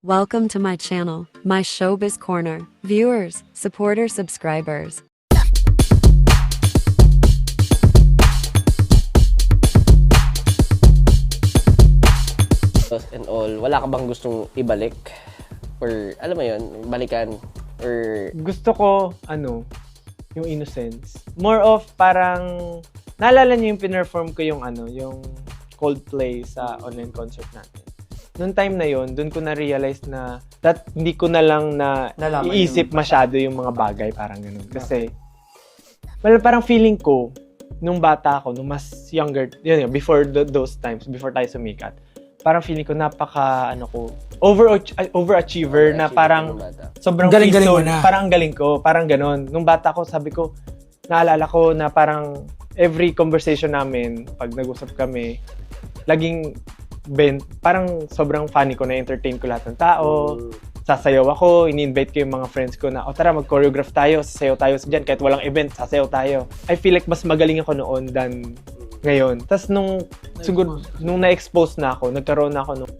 Welcome to my channel, my showbiz corner. Viewers, supporters, subscribers. and all, wala ka bang gustong ibalik? Or, alam mo yun, balikan? Or, gusto ko, ano, yung innocence. More of parang, naalala niyo yung pinerform ko yung ano, yung Coldplay sa online concert natin. Noong time na yon, doon ko na-realize na that hindi ko na lang na Nalaman iisip masyado yung mga bagay, parang ganun. Kasi, well, parang feeling ko, nung bata ako, nung mas younger, yun, yun before th- those times, before tayo sumikat, parang feeling ko napaka, ano ko, over overachiever na parang, sobrang mo zone. na. Parang ang galing ko, parang ganon. Nung bata ko, sabi ko, naalala ko na parang every conversation namin, pag nag-usap kami, laging ben, parang sobrang funny ko na entertain ko lahat ng tao. Sasayaw ako, ini-invite ko yung mga friends ko na, o tara, mag-choreograph tayo, sasayaw tayo dyan, kahit walang event, sasayaw tayo. I feel like mas magaling ako noon than ngayon. Tapos nung, siguro, nung na-expose na ako, nagkaroon na ako nung